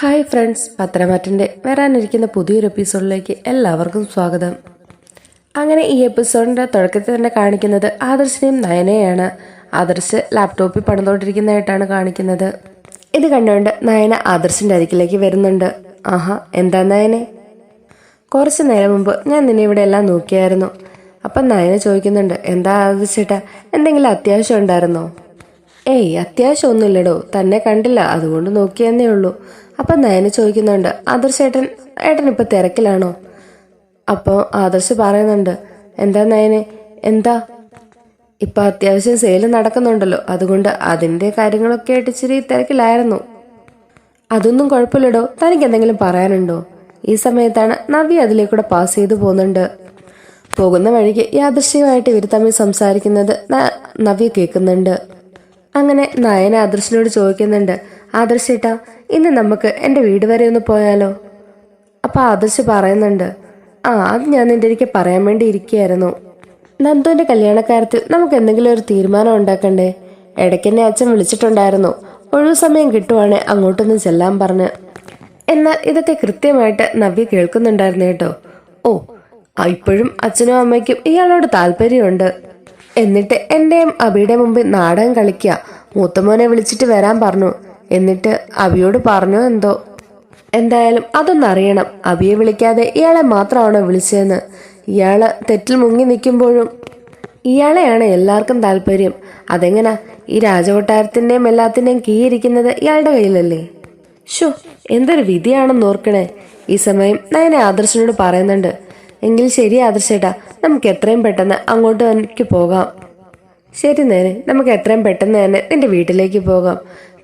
Hi friends പത്രമാറ്റിന്റെ വരാനിരിക്കുന്ന പുതിയൊരു എപ്പിസോഡിലേക്ക് എല്ലാവർക്കും സ്വാഗതം. അങ്ങനെ ഈ എപ്പിസോഡിന്റെ തുടക്കത്തിൽ തന്നെ കാണിക്കുന്നത് ആദർശിനെയും നയനയാണ് ആദർശ് ലാപ്ടോപ്പിൽ പണിതോണ്ടിരിക്കുന്നതായിട്ടാണ് കാണിക്കുന്നത്. ഇത് കണ്ടുകൊണ്ട് നയന ആദർശിന്റെ അരികിലേക്ക് വരുന്നുണ്ട്. ആഹാ എന്താ നയനെ? കുറച്ച് നേരം മുമ്പ് ഞാൻ നിന്നെ ഇവിടെ എല്ലാം നോക്കിയായിരുന്നു. അപ്പം നയന ചോദിക്കുന്നുണ്ട് എന്താ ആദർശേട്ടാ എന്തെങ്കിലും അത്യാവശ്യം ഉണ്ടായിരുന്നോ? ഏയ് അത്യാവശ്യം ഒന്നുമില്ലടോ തന്നെ കണ്ടില്ല അതുകൊണ്ട് നോക്കിയെന്നേ ഉള്ളൂ. അപ്പം നയന ചോദിക്കുന്നുണ്ട് ആദർശ് ഏട്ടൻ ഏട്ടൻ ഇപ്പൊ തിരക്കിലാണോ? അപ്പോൾ ആദർശ് പറയുന്നുണ്ട് എന്താ നയനെ എന്താ? ഇപ്പൊ അത്യാവശ്യം സെയിൽ നടക്കുന്നുണ്ടല്ലോ അതുകൊണ്ട് അതിന്റെ കാര്യങ്ങളൊക്കെ ആയിട്ട് ഇച്ചിരി തിരക്കിലായിരുന്നു. അതൊന്നും കുഴപ്പമില്ലടോ തനിക്ക് എന്തെങ്കിലും പറയാനുണ്ടോ? ഈ സമയത്താണ് നവി അതിലേക്കൂടെ പാസ് ചെയ്തു പോകുന്നുണ്ട്. പോകുന്ന വഴിക്ക് യാദൃശ്യമായിട്ട് ഇവർ തമ്മിൽ സംസാരിക്കുന്നത് നവ്യ കേൾക്കുന്നുണ്ട്. അങ്ങനെ നയന ആദർശിനോട് ചോദിക്കുന്നുണ്ട് ആദർശേട്ടാ ഇന്ന് നമുക്ക് എന്റെ വീട് വരെ ഒന്ന് പോയാലോ? അപ്പൊ ആദർശ് പറയുന്നുണ്ട്. ആ അത് ഞാൻ നിന്റെ എനിക്ക് പറയാൻ വേണ്ടി ഇരിക്കുകയായിരുന്നു. നന്ദുവിന്റെ കല്യാണക്കാര്യത്തിൽ നമുക്ക് എന്തെങ്കിലും ഒരു തീരുമാനം ഉണ്ടാക്കണ്ടേ? ഇടയ്ക്കെന്നെ അച്ഛൻ വിളിച്ചിട്ടുണ്ടായിരുന്നു. ഒഴിവു സമയം കിട്ടുവാണെ അങ്ങോട്ടൊന്ന് ചെല്ലാൻ പറഞ്ഞ്. എന്നാൽ ഇതൊക്കെ കൃത്യമായിട്ട് നവ്യ കേൾക്കുന്നുണ്ടായിരുന്നു കേട്ടോ. ഓ ഇപ്പോഴും അച്ഛനും അമ്മയ്ക്കും ഇയാളോട് താല്പര്യമുണ്ട്. എന്നിട്ട് എന്റെയും അബിയുടെ മുമ്പിൽ നാടകം കളിക്കുക. മൂത്തമോനെ വിളിച്ചിട്ട് വരാൻ പറഞ്ഞു. എന്നിട്ട് അബിയോട് പറഞ്ഞോ എന്തോ? എന്തായാലും അതൊന്നറിയണം അബിയെ വിളിക്കാതെ ഇയാളെ മാത്രമാണോ വിളിച്ചതെന്ന്. ഇയാൾ തെറ്റിൽ മുങ്ങി നിൽക്കുമ്പോഴും ഇയാളെയാണ് എല്ലാവർക്കും താല്പര്യം. അതെങ്ങനാ? ഈ രാജകൊട്ടാരത്തിന്റെയും എല്ലാത്തിന്റെയും കീയിരിക്കുന്നത് ഇയാളുടെ കയ്യിലല്ലേ? ഷോ എന്തൊരു വിധിയാണെന്ന് ഓർക്കണേ. ഈ സമയം നയന ആദർശനോട് പറയുന്നുണ്ട് എങ്കിൽ ശരി ആദർശേട്ടാ നമുക്ക് എത്രയും പെട്ടെന്ന് അങ്ങോട്ട് എനിക്ക് പോകാം. ശരി നേരെ നമുക്ക് എത്രയും പെട്ടെന്ന് തന്നെ നിന്റെ വീട്ടിലേക്ക് പോകാം.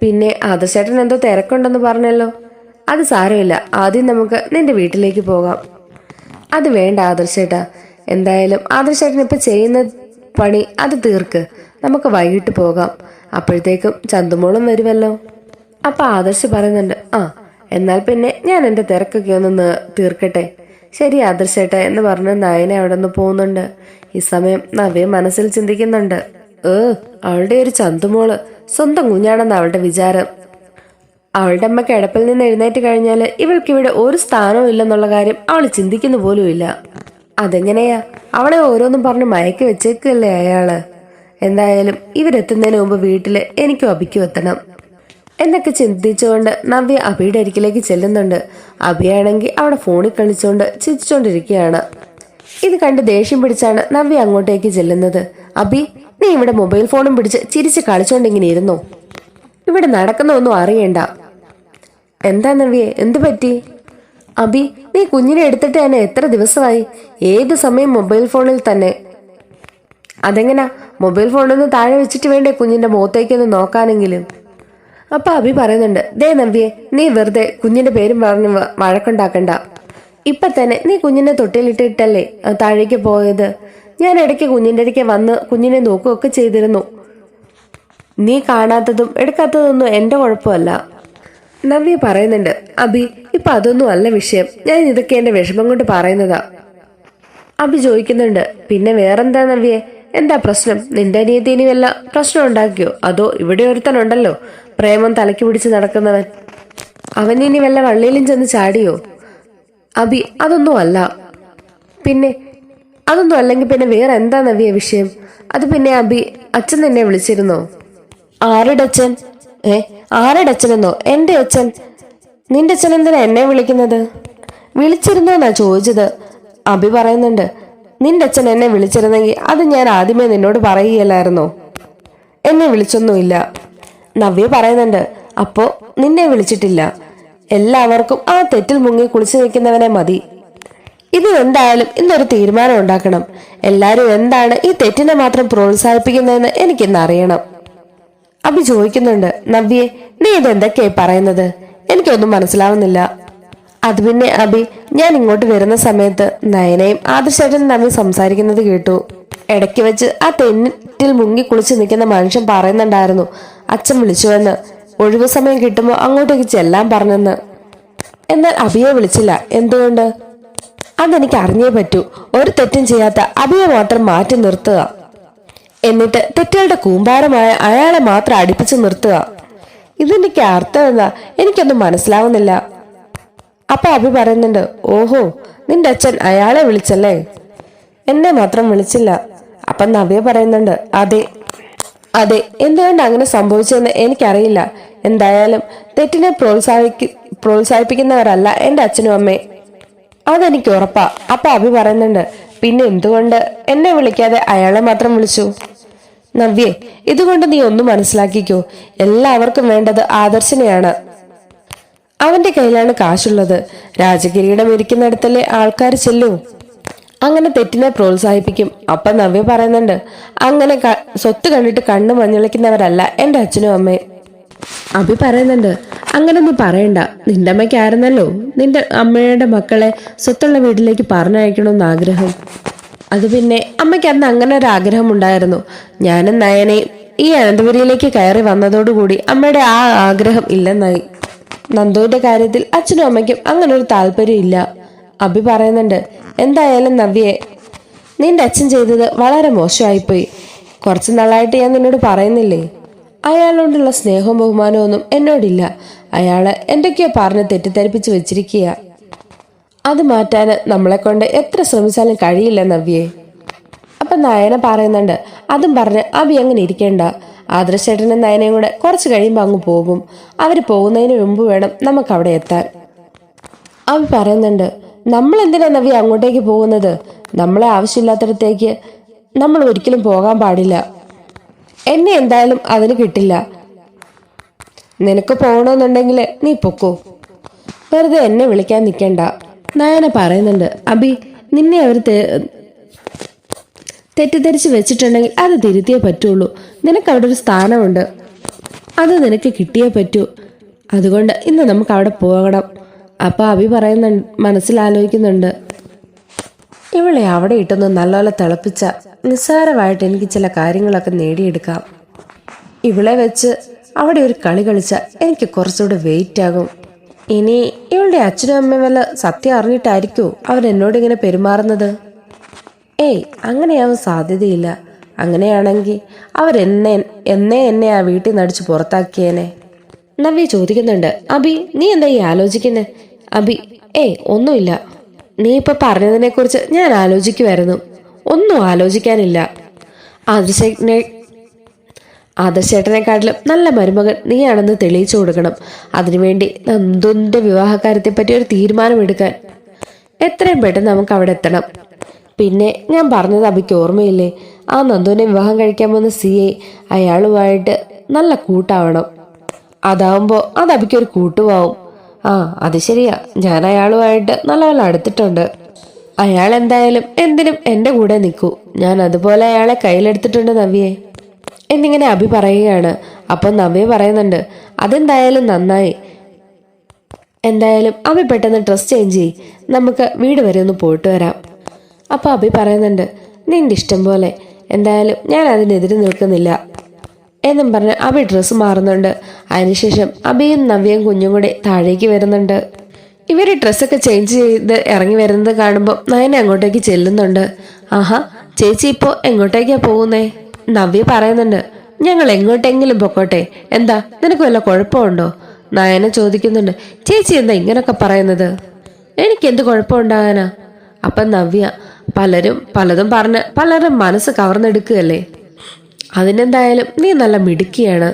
പിന്നെ ആദർശേട്ടൻ എന്തോ തിരക്കുണ്ടെന്ന് പറഞ്ഞല്ലോ. അത് സാരമില്ല. ആദ്യം നമുക്ക് നിന്റെ വീട്ടിലേക്ക് പോകാം. അത് വേണ്ട ആദർശേട്ടാ എന്തായാലും ആദർശേട്ടൻ ഇപ്പൊ ചെയ്യുന്ന പണി അത് തീർക്ക്. നമുക്ക് വൈകിട്ട് പോകാം. അപ്പോഴത്തേക്കും ചന്തുമോളും വരുമല്ലോ അപ്പൊ ആദർശ് പറയുന്നുണ്ട് ആ എന്നാൽ പിന്നെ ഞാൻ എന്റെ തിരക്കൊക്കെ ഒന്ന് തീർക്കട്ടെ. ശരി ആദർശേട്ട എന്ന് പറഞ്ഞ് നയന അവിടെ നിന്ന് പോകുന്നുണ്ട് ഈ സമയം നവ്യ മനസ്സിൽ ചിന്തിക്കുന്നുണ്ട് ഏ അവളുടെ ഒരു ചന്തുമോൾ. സ്വന്തം കുഞ്ഞാണെന്ന് അവളുടെ വിചാരം. അവളുടെ അമ്മ കിടപ്പിൽ നിന്ന് എഴുന്നേറ്റ് കഴിഞ്ഞാൽ ഇവൾക്കിവിടെ ഒരു സ്ഥാനവും ഇല്ലെന്നുള്ള കാര്യം അവൾ ചിന്തിക്കുന്നു പോലുമില്ല. അതെങ്ങനെയാ? അവളെ ഓരോന്നും പറഞ്ഞ് മയക്കി വെച്ചേക്കല്ലേ അയാൾ? എന്തായാലും ഇവരെത്തുന്നതിന് മുമ്പ് വീട്ടിൽ എനിക്കും അഭിക്കും എത്തണം. എന്നൊക്കെ ചിന്തിച്ചുകൊണ്ട് നവ്യ അഭിയുടെ അരികിലേക്ക് ചെല്ലുന്നുണ്ട്. അഭിയാണെങ്കിൽ അവിടെ ഫോണിൽ കളിച്ചുകൊണ്ട് ചിരിച്ചുകൊണ്ടിരിക്കുകയാണ് ഇത് കണ്ട് ദേഷ്യം പിടിച്ചാണ് നവ്യ അങ്ങോട്ടേക്ക് ചെല്ലുന്നത്. അഭി നീ ഇവിടെ മൊബൈൽ ഫോണും പിടിച്ച് ചിരിച്ച് കളിച്ചോണ്ടിങ്ങനെ ഇരുന്നോ ഇവിടെ നടക്കുന്ന ഒന്നും അറിയണ്ട. എന്താ നവ്യെ എന്തു പറ്റി? അബി നീ കുഞ്ഞിനെ എടുത്തിട്ട് തന്നെ എത്ര ദിവസമായി? ഏത് സമയം മൊബൈൽ ഫോണിൽ തന്നെ? അതെങ്ങനാ മൊബൈൽ ഫോണൊന്ന് താഴെ വെച്ചിട്ട് വേണ്ടേ കുഞ്ഞിന്റെ മുഖത്തേക്കൊന്ന് നോക്കാനെങ്കിലും? അപ്പൊ അബി പറയുന്നുണ്ട് ദേ നവ്യെ നീ വെറുതെ കുഞ്ഞിന്റെ പേരും പറഞ്ഞ് വഴക്കുണ്ടാക്കണ്ട. ഇപ്പൊ തന്നെ നീ കുഞ്ഞിനെ തൊട്ടിലിട്ടിട്ടല്ലേ താഴേക്ക് പോയത്? ഞാൻ ഇടയ്ക്ക് കുഞ്ഞിന്റെ അടുക്കെ വന്ന് കുഞ്ഞിനെ നോക്കുകയൊക്കെ ചെയ്തിരുന്നു. നീ കാണാത്തതും എടുക്കാത്തതൊന്നും എന്റെ കുഴപ്പമല്ല. നവ്യ പറയുന്നുണ്ട് അബി ഇപ്പൊ അതൊന്നും അല്ല വിഷയം. ഞാൻ ഇതൊക്കെ എന്റെ വിഷമം കൊണ്ട് പറയുന്നതാ. അബി ചോദിക്കുന്നുണ്ട് പിന്നെ വേറെന്താ നവ്യെ? എന്താ പ്രശ്നം? നിന്റെ അനിയത്തി ഇനി വല്ല പ്രശ്നം ഉണ്ടാക്കിയോ? അതോ ഇവിടെ ഒരുത്തനുണ്ടല്ലോ പ്രേമം തലയ്ക്ക് പിടിച്ച് നടക്കുന്നവൻ. അവൻ ഇനി വല്ല വള്ളിയിലും ചെന്ന് ചാടിയോ? അബി അതൊന്നും അല്ല. പിന്നെ അതൊന്നും അല്ലെങ്കിൽ പിന്നെ വേറെ എന്താ നവ്യ വിഷയം? അത് പിന്നെ അബി അച്ഛൻ തന്നെ വിളിച്ചിരുന്നോ? ആരുടെ അച്ഛൻ? ഏ ആരുടെ അച്ഛനെന്നോ? എന്റെ അച്ഛൻ. നിന്റെ അച്ഛൻ എന്തിനാ എന്നെ വിളിക്കുന്നത്? വിളിച്ചിരുന്നോന്നാ ചോദിച്ചത്. അബി പറയുന്നുണ്ട് നിന്റെ അച്ഛൻ എന്നെ വിളിച്ചിരുന്നെങ്കിൽ അത് ഞാൻ ആദ്യമേ നിന്നോട് പറയുകയല്ലായിരുന്നോ? എന്നെ വിളിച്ചൊന്നുമില്ല. നവ്യ പറയുന്നുണ്ട് അപ്പോ നിന്നെ വിളിച്ചിട്ടില്ല. എല്ലാവർക്കും ആ തെറ്റിൽ മുങ്ങി കുളിച്ചു നിൽക്കുന്നവനെ മതി. ഇത് എന്തായാലും ഇന്നൊരു തീരുമാനം ഉണ്ടാക്കണം. എല്ലാരും എന്താണ് ഈ തെറ്റിനെ മാത്രം പ്രോത്സാഹിപ്പിക്കുന്നതെന്ന് എനിക്കിന്ന് അറിയണം. അഭി ചോദിക്കുന്നുണ്ട് നവ്യെ നീ ഇത് എന്തൊക്കെയായി പറയുന്നത്? എനിക്കൊന്നും മനസ്സിലാവുന്നില്ല. അത് പിന്നെ അഭി ഞാൻ ഇങ്ങോട്ട് വരുന്ന സമയത്ത് നയനയും ആദർശേട്ടനും തമ്മിൽ സംസാരിക്കുന്നത് കേട്ടു. ഇടയ്ക്ക് വെച്ച് ആ തെന്നിറ്റിൽ മുങ്ങി കുളിച്ച് നിൽക്കുന്ന മനുഷ്യൻ പറയുന്നുണ്ടായിരുന്നു അച്ഛൻ വിളിച്ചുവെന്ന്. ഒഴിവു സമയം കിട്ടുമ്പോൾ അങ്ങോട്ടേക്ക് ചെല്ലാൻ പറഞ്ഞെന്ന്. എന്നാൽ അഭിയെ വിളിച്ചില്ല. എന്തുകൊണ്ട്? അതെനിക്ക് അറിഞ്ഞേ പറ്റൂ. ഒരു തെറ്റും ചെയ്യാത്ത അഭിയെ മാത്രം മാറ്റി നിർത്തുക. എന്നിട്ട് തെറ്റുകളുടെ കൂമ്പാരമായ അയാളെ മാത്രം അടുപ്പിച്ചു നിർത്തുക. ഇതെനിക്ക് അർത്ഥം എന്താ എനിക്കൊന്നും മനസ്സിലാവുന്നില്ല. അപ്പൊ അഭി പറയുന്നുണ്ട് ഓഹോ നിന്റെ അച്ഛൻ അയാളെ വിളിച്ചല്ലേ? എന്നെ മാത്രം വിളിച്ചില്ല. അപ്പൊ നവ്യ പറയുന്നുണ്ട് അതെ അതെ എന്തുകൊണ്ട് അങ്ങനെ സംഭവിച്ചെന്ന് എനിക്കറിയില്ല. എന്തായാലും തെറ്റിനെ പ്രോത്സാഹിപ്പി പ്രോത്സാഹിപ്പിക്കുന്നവരല്ല എന്റെ അച്ഛനും അമ്മയും. അതെനിക്ക് ഉറപ്പാ. അപ്പൊ അഭി പറയുന്നുണ്ട് പിന്നെ എന്തുകൊണ്ട്? എന്നെ വിളിക്കാതെ അയാളെ മാത്രം വിളിച്ചു? നവ്യേ ഇതുകൊണ്ട് നീ ഒന്ന് മനസ്സിലാക്കിക്കോ. എല്ലാവർക്കും വേണ്ടത് ആദർശനെയാണ്. അവന്റെ കയ്യിലാണ് കാശുള്ളത്. രാജകിരീടം ഇരിക്കുന്നിടത്തല്ലേ ആൾക്കാർ ചെല്ലൂ. അങ്ങനെ തെറ്റിനെ പ്രോത്സാഹിപ്പിക്കും. അപ്പൊ നവ്യ പറയുന്നുണ്ട് അങ്ങനെ സ്വത്ത് കണ്ടിട്ട് കണ്ണു മഞ്ഞളിക്കുന്നവരല്ല എന്റെ അച്ഛനും അമ്മയും. അഭി പറയുന്നുണ്ട് അങ്ങനെ നീ പറയണ്ട. നിന്റെ അമ്മയ്ക്കായിരുന്നല്ലോ നിന്റെ അമ്മയുടെ മക്കളെ സ്വത്തുള്ള വീട്ടിലേക്ക് പറഞ്ഞയക്കണമെന്ന് ആഗ്രഹം. അത് പിന്നെ അമ്മയ്ക്ക് അന്ന് അങ്ങനെ ഒരു ആഗ്രഹം ഉണ്ടായിരുന്നു ഞാനും നയനയും ഈ അനന്തപുരിയിലേക്ക് കയറി വന്നതോടുകൂടി അമ്മയുടെ ആ ആഗ്രഹം ഇല്ലെന്നായി. നന്ദുവിന്റെ കാര്യത്തിൽ അച്ഛനും അമ്മയ്ക്കും അങ്ങനെ ഒരു താല്പര്യം ഇല്ല അഭി പറയുന്നുണ്ട് എന്തായാലും നവ്യെ നിന്റെ അച്ഛൻ ചെയ്തത് വളരെ മോശമായിപ്പോയി. കുറച്ച് നാളായിട്ട് ഞാൻ നിന്നോട് പറയുന്നില്ലേ? അയാളോടുള്ള സ്നേഹവും ബഹുമാനവും ഒന്നും എന്നോടില്ല. അയാൾ എന്തൊക്കെയോ പറഞ്ഞ് തെറ്റിദ്ധരിപ്പിച്ച് വെച്ചിരിക്കുക അത് മാറ്റാന് നമ്മളെ കൊണ്ട് എത്ര ശ്രമിച്ചാലും കഴിയില്ല നവ്യേ. അപ്പൊ നയന പറയുന്നുണ്ട് അതും പറഞ്ഞ് അഭി അങ്ങനെ ഇരിക്കേണ്ട. ആദർശേട്ടനും നയനയും കൂടെ കുറച്ച് കഴിയുമ്പോൾ അങ്ങ് പോകും. അവർ പോകുന്നതിന് മുമ്പ് വേണം നമുക്ക് അവിടെ എത്താൻ. അവി പറയുന്നുണ്ട് നമ്മൾ എന്തിനാ നവ്യ അങ്ങോട്ടേക്ക് പോകുന്നത്? നമ്മളെ ആവശ്യമില്ലാത്തടത്തേക്ക് നമ്മൾ ഒരിക്കലും പോകാൻ പാടില്ല. എന്നെ എന്തായാലും അതിന് കിട്ടില്ല. നിനക്ക് പോകണമെന്നുണ്ടെങ്കിൽ നീ പൊക്കോ. വെറുതെ എന്നെ വിളിക്കാൻ നിൽക്കണ്ട. നയന പറയുന്നുണ്ട് അബി നിന്നെ അവർ തെറ്റിദ്ധരിച്ച് വെച്ചിട്ടുണ്ടെങ്കിൽ അത് തിരുത്തിയേ പറ്റുള്ളൂ. നിനക്ക് അവിടെ ഒരു സ്ഥാനമുണ്ട്. അത് നിനക്ക് കിട്ടിയേ പറ്റൂ. അതുകൊണ്ട് ഇന്ന് നമുക്ക് അവിടെ പോകണം. അപ്പൊ അഭി പറയുന്നുണ്ട് മനസ്സിലാലോചിക്കുന്നുണ്ട്. ഇവളെ അവിടെ ഇട്ടൊന്ന് നല്ലപോലെ തിളപ്പിച്ച നിസ്സാരമായിട്ട് എനിക്ക് ചില കാര്യങ്ങളൊക്കെ നേടിയെടുക്കാം. ഇവളെ വെച്ച് അവിടെ ഒരു കളി കളിച്ച എനിക്ക് കുറച്ചുകൂടെ വെയിറ്റ് ആകും. ഇനി ഇവളുടെ അച്ഛനും അമ്മയും വല്ല സത്യം അറിഞ്ഞിട്ടായിരിക്കോ അവരെന്നോട് ഇങ്ങനെ പെരുമാറുന്നത്? ഏയ് അങ്ങനെയാവാൻ സാധ്യതയില്ല. അങ്ങനെയാണെങ്കിൽ അവരെന്നെ എന്നേ എന്നെ ആ വീട്ടിൽ നിന്ന് അടിച്ച് പുറത്താക്കിയേനെ. നവ്യ ചോദിക്കുന്നുണ്ട് അബി നീ എന്താ ഈ ആലോചിക്കുന്നേ? അബി ഏയ് ഒന്നുമില്ല. നീ ഇപ്പൊ പറഞ്ഞതിനെ കുറിച്ച് ഞാൻ ആലോചിക്കുമായിരുന്നു ഒന്നും ആലോചിക്കാനില്ല. ആദർശനെ ആദർശേട്ടനെക്കാട്ടിലും നല്ല മരുമകൻ നീയാണെന്ന് തെളിയിച്ചു കൊടുക്കണം. അതിനുവേണ്ടി നന്ദുന്റെ വിവാഹകാര്യത്തെ പറ്റി ഒരു തീരുമാനമെടുക്കാൻ. എത്രയും പെട്ടെന്ന് നമുക്ക് അവിടെ എത്തണം. പിന്നെ ഞാൻ പറഞ്ഞത് അബിക്ക് ഓർമ്മയില്ലേ? ആ നന്ദുവിനെ വിവാഹം കഴിക്കാൻ പോകുന്ന സി എ അയാളുമായിട്ട് നല്ല കൂട്ടാവണം. അതാവുമ്പോ അത് അബിക്കൊരു കൂട്ടുമാവും ആ അത് ശരിയാ. ഞാൻ അയാളുമായിട്ട് നല്ലപോലെ അടുത്തിട്ടുണ്ട്. അയാൾ എന്തായാലും എന്തിനും എന്റെ കൂടെ നിൽക്കൂ. ഞാൻ അതുപോലെ അയാളെ കയ്യിലെടുത്തിട്ടുണ്ട് നവ്യെ. എന്നിങ്ങനെ അഭി പറയുകയാണ്. അപ്പോൾ നവ്യ പറയുന്നുണ്ട് അതെന്തായാലും നന്നായി. എന്തായാലും അഭി പെട്ടെന്ന് ഡ്രസ് ചേഞ്ച് ചെയ് നമുക്ക് വീട് വരെ ഒന്ന് പോയിട്ട് വരാം. അപ്പോൾ അഭി പറയുന്നുണ്ട് നിന്റെ ഇഷ്ടം പോലെ. എന്തായാലും ഞാൻ അതിനെതിരെ നിൽക്കുന്നില്ല. എന്നും പറഞ്ഞ് അബി ഡ്രസ്സ് മാറുന്നുണ്ട്. അതിനുശേഷം അബിയും നവ്യയും കുഞ്ഞും കൂടി താഴേക്ക് വരുന്നുണ്ട്. ഇവർ ഡ്രസ്സൊക്കെ ചേഞ്ച് ചെയ്ത് ഇറങ്ങി വരുന്നത് കാണുമ്പോൾ നയന അങ്ങോട്ടേക്ക് ചെല്ലുന്നുണ്ട്. ആഹാ ചേച്ചി ഇപ്പോൾ എങ്ങോട്ടേക്കാ പോകുന്നേ? നവ്യ പറയുന്നുണ്ട് ഞങ്ങൾ എങ്ങോട്ടെങ്കിലും പൊക്കോട്ടെ. എന്താ നിനക്ക് വല്ല കുഴപ്പമുണ്ടോ? നയന ചോദിക്കുന്നുണ്ട് ചേച്ചി എന്താ ഇങ്ങനൊക്കെ പറയുന്നത്? എനിക്ക് എന്ത് കുഴപ്പമുണ്ടാകാനാ അപ്പം നവ്യ പലരും പലതും പറഞ്ഞ് പലരും മനസ്സ് കവർന്നെടുക്കുകയല്ലേ? അതിനെന്തായാലും നീ നല്ല മിടുക്കിയാണ്.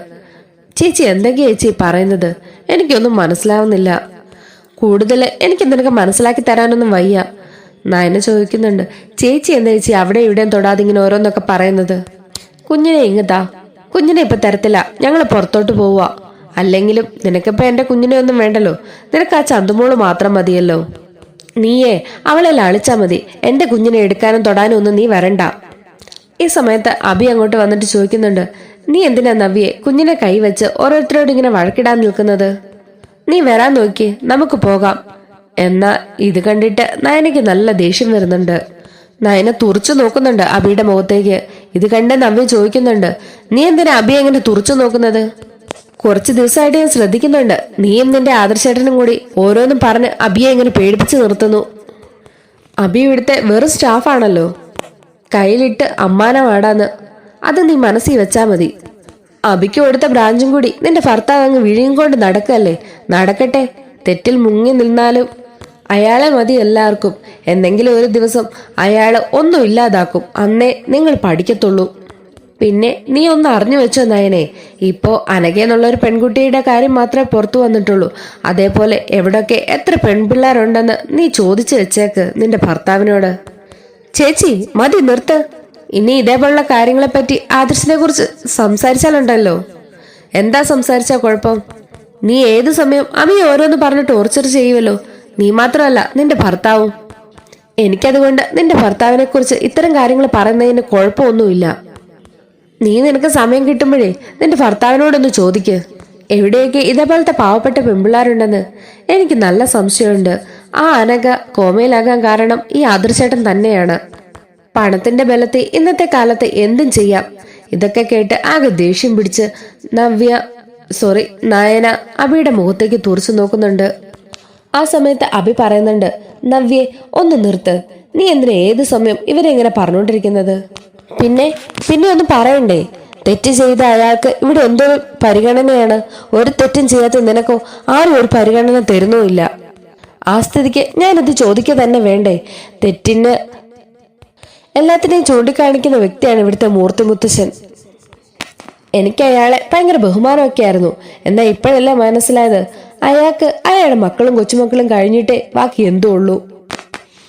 ചേച്ചി എന്തൊക്കെയാ ചേച്ചി പറയുന്നത്? എനിക്കൊന്നും മനസ്സിലാവുന്നില്ല. കൂടുതൽ എനിക്ക് നിനക്ക് മനസ്സിലാക്കി തരാനൊന്നും വയ്യ. നയന ചോദിക്കുന്നുണ്ട് ചേച്ചി എന്താ ചേച്ചി അവിടെ ഇവിടെയും തൊടാതെ ഇങ്ങനെ ഓരോന്നൊക്കെ പറയുന്നത്? കുഞ്ഞിനെ ഇങ്ങത്താ കുഞ്ഞിനെ ഇപ്പൊ തരത്തില്ല. ഞങ്ങൾ പുറത്തോട്ട് പോവാ അല്ലെങ്കിലും നിനക്കിപ്പോ എന്റെ കുഞ്ഞിനെ ഒന്നും വേണ്ടല്ലോ. നിനക്ക് ആ ചന്തുമോൾ മാത്രം മതിയല്ലോ. നീയേ അവളെ ലാളിച്ചാ മതി. എന്റെ കുഞ്ഞിനെ എടുക്കാനും തൊടാനും ഒന്നും നീ വരണ്ട. ഈ സമയത്ത് അബി അങ്ങോട്ട് വന്നിട്ട് ചോദിക്കുന്നുണ്ട് നീ എന്തിനാ നവ്യെ കുഞ്ഞിനെ കൈവച്ച് ഓരോരുത്തരോട് ഇങ്ങനെ വഴക്കിടാൻ നിൽക്കുന്നത്? നീ വരാൻ നോക്കി നമുക്ക് പോകാം. എന്നാ ഇത് കണ്ടിട്ട് നയനയ്ക്ക് നല്ല ദേഷ്യം വരുന്നുണ്ട്. നയന തുറച്ചു നോക്കുന്നുണ്ട് അബിയുടെ മുഖത്തേക്ക്. ഇത് കണ്ട് നവ്യ ചോദിക്കുന്നുണ്ട് നീ എന്തിനാ അബി എങ്ങനെ തുറച്ചു നോക്കുന്നത്? കുറച്ച് ദിവസമായിട്ട് ഞാൻ ശ്രദ്ധിക്കുന്നുണ്ട്. നീയും നിന്റെ ആദർശേട്ടനും കൂടി ഓരോന്നും പറഞ്ഞ് അബിയെ എങ്ങനെ പേടിപ്പിച്ച് നിർത്തുന്നു. അബി ഇവിടുത്തെ വെറും സ്റ്റാഫാണല്ലോ കയ്യിലിട്ട് അമ്മാനമാടാന്ന് അത് നീ മനസ്സിൽ വെച്ചാ മതി. അബിക്ക് കൊടുത്ത ബ്രാഞ്ചും കൂടി നിന്റെ ഭർത്താവ് അങ്ങ് വിഴിയും കൊണ്ട് നടക്കല്ലേ? നടക്കട്ടെ. തെറ്റിൽ മുങ്ങി നിന്നാലും. അയാളെ മതി എല്ലാവർക്കും. എന്തെങ്കിലും ഒരു ദിവസം അയാളെ ഒന്നും ഇല്ലാതാക്കും. അന്നേ നിങ്ങൾ പഠിക്കത്തുള്ളൂ. പിന്നെ നീ ഒന്ന് അറിഞ്ഞു വെച്ചോ നയനെ. ഇപ്പോ അനകയെന്നുള്ള ഒരു പെൺകുട്ടിയുടെ കാര്യം മാത്രമേ പുറത്തു വന്നിട്ടുള്ളൂ. അതേപോലെ എവിടൊക്കെ എത്ര പെൺപിള്ളേരുണ്ടെന്ന് നീ ചോദിച്ചു വെച്ചേക്ക് നിന്റെ ഭർത്താവിനോട്. ചേച്ചി മതി നിർത്ത്. ഇനി ഇതേപോലുള്ള കാര്യങ്ങളെപ്പറ്റി ആദർശിനെ കുറിച്ച് സംസാരിച്ചാലുണ്ടല്ലോ. എന്താ സംസാരിച്ചാ കുഴപ്പം? നീ ഏത് സമയം അമ്മയെ ഓരോന്ന് പറഞ്ഞ് ടോർച്ചർ ചെയ്യുമല്ലോ നീ മാത്രമല്ല നിന്റെ ഭർത്താവും. എനിക്കതുകൊണ്ട് നിന്റെ ഭർത്താവിനെ കുറിച്ച് ഇത്തരം കാര്യങ്ങൾ പറയുന്നതിന് കുഴപ്പമൊന്നുമില്ല. നീ നിനക്ക് സമയം കിട്ടുമ്പോഴേ നിന്റെ ഭർത്താവിനോടൊന്ന് ചോദിക്ക്. എവിടെയൊക്കെ ഇതേപോലത്തെ പാവപ്പെട്ട പെമ്പിള്ളാരുണ്ടെന്ന് എനിക്ക് നല്ല സംശയമുണ്ട്. ആ അനഘ കോമയിലാകാൻ കാരണം ഈ ആദർശേട്ടൻ തന്നെയാണ്. പണത്തിന്റെ ബലത്തെ ഇന്നത്തെ കാലത്ത് എന്തും ചെയ്യാം. ഇതൊക്കെ കേട്ട് ആകെ ദേഷ്യം പിടിച്ച് നവ്യ സോറി നയന അബിയുടെ മുഖത്തേക്ക് തുറച്ചു നോക്കുന്നുണ്ട്. ആ സമയത്ത് അഭി പറയുന്നുണ്ട് നവ്യെ ഒന്ന് നിർത്ത്. നീ എന്തിനാ ഏത് സമയം ഇവരെങ്ങനെ പറഞ്ഞുകൊണ്ടിരിക്കുന്നത്? പിന്നെ പിന്നെ ഒന്ന് പറയണ്ടേ? തെറ്റ് ചെയ്ത അയാൾക്ക് ഇവിടെ എന്തൊരു പരിഗണനയാണ്? ഒരു തെറ്റും ചെയ്യാത്ത നിനക്കോ ആരും ഒരു പരിഗണന തരുന്നുമില്ല. ആ സ്ഥിതിക്ക് ഞാനത് ചോദിക്കുക തന്നെ വേണ്ടേ? തെറ്റിന് എല്ലാത്തിനെയും ചൂണ്ടിക്കാണിക്കുന്ന വ്യക്തിയാണ് ഇവിടുത്തെ മൂർത്തി മുത്തശ്ശൻ. എനിക്ക് അയാളെ ഭയങ്കര ബഹുമാനമൊക്കെ ആയിരുന്നു. എന്നാൽ ഇപ്പോഴല്ലേ മനസ്സിലായത്. അയാൾക്ക് അയാളുടെ മക്കളും കൊച്ചുമക്കളും കഴിഞ്ഞിട്ടേ ബാക്കി എന്തോ ഉള്ളൂ.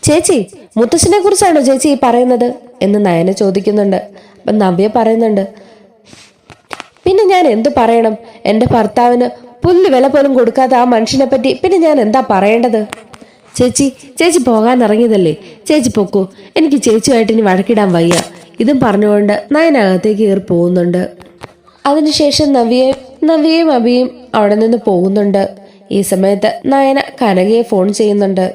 ചേച്ചി മുത്തശ്ശനെ കുറിച്ചാണോ ചേച്ചി ഈ പറയുന്നത്? എന്ന് നയന ചോദിക്കുന്നുണ്ട്. അപ്പം നവ്യ പറയുന്നുണ്ട്. പിന്നെ ഞാൻ എന്തു പറയണം? എന്റെ ഭർത്താവിന് പുല്ല് വില പോലും കൊടുക്കാത്ത ആ മനുഷ്യനെ പറ്റി പിന്നെ ഞാൻ എന്താ പറയേണ്ടത്? ചേച്ചി ചേച്ചി പോകാൻ ഇറങ്ങിയതല്ലേ ചേച്ചി പൊക്കോ. എനിക്ക് ചേച്ചിയുമായിട്ട് ഇനി വഴക്കിടാൻ വയ്യ. ഇതും പറഞ്ഞുകൊണ്ട് നയനകത്തേക്ക് കയറി പോകുന്നുണ്ട്. അതിനുശേഷം നവിയെ നവിയെയും അബിയും അവിടെ നിന്ന് പോകുന്നുണ്ട്. ഈ സമയത്ത് നയന കനകയെ ഫോൺ ചെയ്യുന്നുണ്ട്.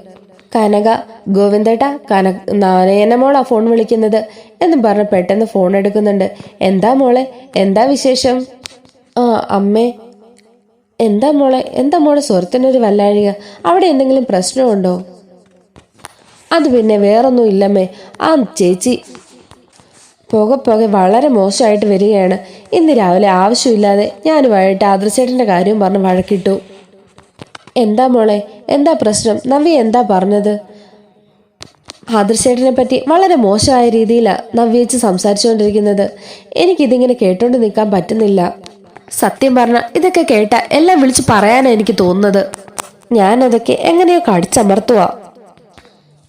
കനക ഗോവിന്ദേട്ട കന നയന മോളാ ഫോൺ വിളിക്കുന്നത് എന്നും പറഞ്ഞ് പെട്ടെന്ന് ഫോൺ എടുക്കുന്നുണ്ട്. എന്താ മോളെ? എന്താ വിശേഷം? ആ അമ്മേ എന്താ മോളെ എന്താ മോളെ സ്വരത്തിനൊരു വല്ലാഴിക? അവിടെ എന്തെങ്കിലും പ്രശ്നമുണ്ടോ? അത് പിന്നെ വേറൊന്നും ഇല്ലമ്മേ. ആ ചേച്ചി പുക പുക വളരെ മോശമായിട്ട് വരികയാണ്. ഇന്ന് രാവിലെ ആവശ്യമില്ലാതെ ഞാൻ ഞാനുമായിട്ട് ആദർശേട്ടന്റെ കാര്യം പറഞ്ഞ് വഴക്കിട്ടു. എന്താ മോളെ എന്താ പ്രശ്നം? നവ്യ എന്താ പറഞ്ഞത്? ആദർശേട്ടനെ പറ്റി വളരെ മോശമായ രീതിയിലാണ് നവ്യേച്ച് സംസാരിച്ചുകൊണ്ടിരിക്കുന്നത്. എനിക്കിതിങ്ങനെ കേട്ടോണ്ട് നിൽക്കാൻ പറ്റുന്നില്ല. സത്യം പറഞ്ഞ ഇതൊക്കെ കേട്ട എല്ലാം വിളിച്ചു പറയാനാണ് എനിക്ക് തോന്നുന്നത്. ഞാനതൊക്കെ എങ്ങനെയോ കടിച്ചമർത്തുക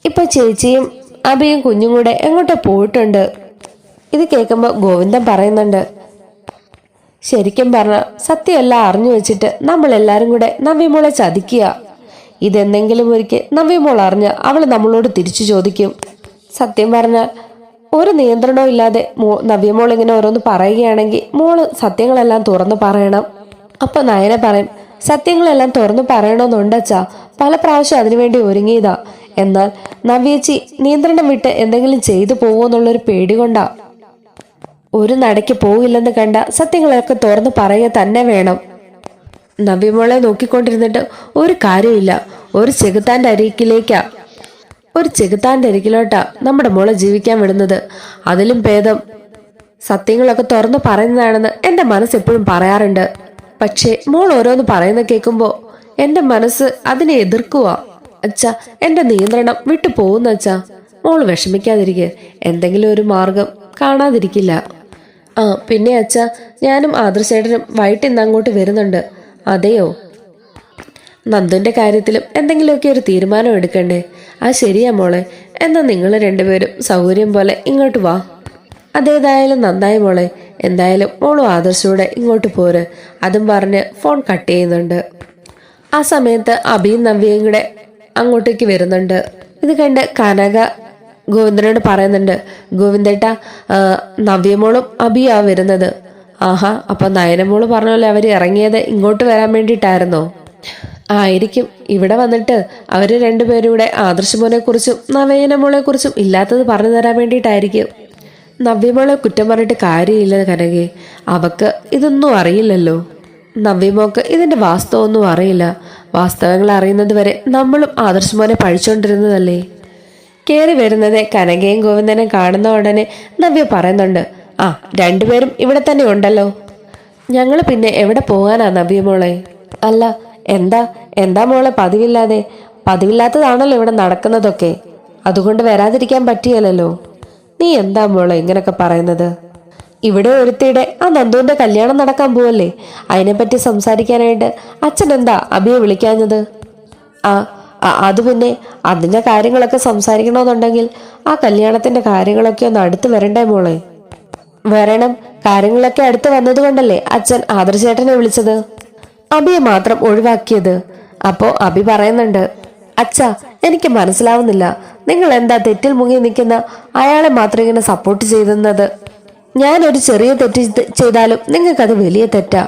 ഇപ്പൊ ചേച്ചിയും അബിയും കുഞ്ഞും കൂടെ എങ്ങോട്ടോ പോയിട്ടുണ്ട്. ഇത് കേൾക്കുമ്പോൾ ഗോവിന്ദൻ പറയുന്നുണ്ട് ശരിക്കും പറഞ്ഞ സത്യമെല്ലാം അറിഞ്ഞു വെച്ചിട്ട് നമ്മൾ എല്ലാരും കൂടെ നവ്യമോളെ ചതിക്കുക. ഇതെന്തെങ്കിലും ഒരിക്കൽ നവ്യമോൾ അറിഞ്ഞ അവൾ നമ്മളോട് തിരിച്ചു ചോദിക്കും. സത്യം പറഞ്ഞാൽ ഒരു നിയന്ത്രണവും ഇല്ലാതെ മോ നവ്യമോൾ ഇങ്ങനെ ഓരോന്ന് പറയുകയാണെങ്കിൽ മോൾ സത്യങ്ങളെല്ലാം തുറന്നു പറയണം. അപ്പൊ നയന പറയും സത്യങ്ങളെല്ലാം തുറന്നു പറയണമെന്നുണ്ടച്ചാ പല പ്രാവശ്യം അതിനുവേണ്ടി ഒരുങ്ങിയതാ. എന്നാൽ നവ്യച്ചി നിയന്ത്രണം വിട്ട് എന്തെങ്കിലും ചെയ്തു പോകുമെന്നുള്ളൊരു പേടി കൊണ്ടാ. ഒരു നടയ്ക്ക് പോവില്ലെന്ന് കണ്ട സത്യങ്ങളൊക്കെ തുറന്നു പറയുക തന്നെ വേണം. നവ്യമോളെ നോക്കിക്കൊണ്ടിരുന്നിട്ട് ഒരു കാര്യമില്ല ഒരു ചെകുത്താന്റെ അരികിലേക്കാ ഒരു ചെകുത്താന്റെ അരികിലോട്ടാ നമ്മുടെ മോളെ ജീവിക്കാൻ വിടുന്നത്. അതിലും ഭേദം. സത്യങ്ങളൊക്കെ തുറന്നു പറയുന്നതാണെന്ന് എന്റെ മനസ്സ് എപ്പോഴും പറയാറുണ്ട്. പക്ഷേ മോൾ ഓരോന്ന് പറയുന്ന കേൾക്കുമ്പോൾ എന്റെ മനസ്സ് അതിനെ എതിർക്കുക അച്ഛാ എന്റെ നിയന്ത്രണം വിട്ടു പോകുന്ന അച്ഛാ. മോൾ വിഷമിക്കാതിരിക്കുക എന്തെങ്കിലും ഒരു മാർഗം കാണാതിരിക്കില്ല. ആ പിന്നെ അച്ഛാ ഞാനും ആദർശേട്ടനും വൈകിട്ട് ഇന്ന് അങ്ങോട്ട് വരുന്നുണ്ട്. അതെയോ? നന്ദുന്റെ കാര്യത്തിലും എന്തെങ്കിലുമൊക്കെ ഒരു തീരുമാനം എടുക്കണ്ടേ? ആ ശരിയാ മോളെ. എന്നാ നിങ്ങൾ രണ്ടുപേരും സൗകര്യം പോലെ ഇങ്ങോട്ട് വാ. അതേതായാലും നന്നായി മോളെ. എന്തായാലും മോളും ആദർശൂടെ ഇങ്ങോട്ട് പോര്. അതും പറഞ്ഞ് ഫോൺ കട്ട് ചെയ്യുന്നുണ്ട്. ആ സമയത്ത് അഭിയും നവ്യയും കൂടെ അങ്ങോട്ടേക്ക് വരുന്നുണ്ട്. ഇത് കണ്ട് കനക ഗോവിന്ദനോട് പറയുന്നുണ്ട് ഗോവിന്ദേട്ട നവ്യമോളും അഭിയാ വരുന്നത്. ആഹാ അപ്പൊ നയനമോൾ പറഞ്ഞ പോലെ അവർ ഇറങ്ങിയത് ഇങ്ങോട്ട് വരാൻ വേണ്ടിയിട്ടായിരുന്നോ? ആയിരിക്കും. ഇവിടെ വന്നിട്ട് അവർ രണ്ടുപേരും കൂടെ ആദർശമോനെ കുറിച്ചും നവയനമോളെ കുറിച്ചും ഇല്ലാത്തത് പറഞ്ഞു തരാൻ വേണ്ടിയിട്ടായിരിക്കും. നവ്യമോളെ കുറ്റം പറഞ്ഞിട്ട് കാര്യമില്ല കനകെ. അവക്ക് ഇതൊന്നും അറിയില്ലല്ലോ. നവ്യമോക്ക് ഇതിന്റെ വാസ്തവമൊന്നും അറിയില്ല. വാസ്തവങ്ങൾ അറിയുന്നത് വരെ നമ്മളും ആദർശമോനെ പഴിച്ചുകൊണ്ടിരുന്നതല്ലേ കയറി വരുന്നത് കനകയും ഗോവിന്ദനും കാണുന്ന ഉടനെ നവ്യ പറയുന്നുണ്ട് ആ രണ്ടുപേരും ഇവിടെ തന്നെ ഉണ്ടല്ലോ. ഞങ്ങൾ പിന്നെ എവിടെ പോകാനാ നവ്യമോളെ? മോളെ അല്ല എന്താ എന്താ മോളെ പതിവില്ലാതെ? പതിവില്ലാത്തതാണല്ലോ ഇവിടെ നടക്കുന്നതൊക്കെ. അതുകൊണ്ട് വരാതിരിക്കാൻ പറ്റിയല്ലോ നീ എന്താ മോളെ ഇങ്ങനൊക്കെ പറയുന്നത്? ഇവിടെ ഒരുത്തിയുടെ ആ നന്ദുവിന്റെ കല്യാണം നടക്കാൻ പോവല്ലേ? അതിനെപ്പറ്റി സംസാരിക്കാനായിട്ട് അച്ഛൻ എന്താ അബിയെ വിളിക്കാഞ്ഞത്? ആ അത് പിന്നെ അതിന്റെ കാര്യങ്ങളൊക്കെ സംസാരിക്കണമെന്നുണ്ടെങ്കിൽ ആ കല്യാണത്തിന്റെ കാര്യങ്ങളൊക്കെ ഒന്ന് അടുത്ത് വരണ്ടേ മോളെ? വരണം. കാര്യങ്ങളൊക്കെ അടുത്ത് വന്നതുകൊണ്ടല്ലേ അച്ഛൻ ആദർശേട്ടനെ വിളിച്ചത്? അബിയെ മാത്രം ഒഴിവാക്കിയത്. അപ്പോ അബി പറയുന്നുണ്ട് അച്ഛ എനിക്ക് മനസ്സിലാവുന്നില്ല. നിങ്ങൾ എന്താ തെറ്റിൽ മുങ്ങി നിൽക്കുന്ന അയാളെ മാത്രം ഇങ്ങനെ സപ്പോർട്ട് ചെയ്തുന്നത് ഞാൻ ഒരു ചെറിയ തെറ്റ് ചെയ്താലും ചെയ്താലും നിങ്ങൾക്കത് വലിയ തെറ്റാ.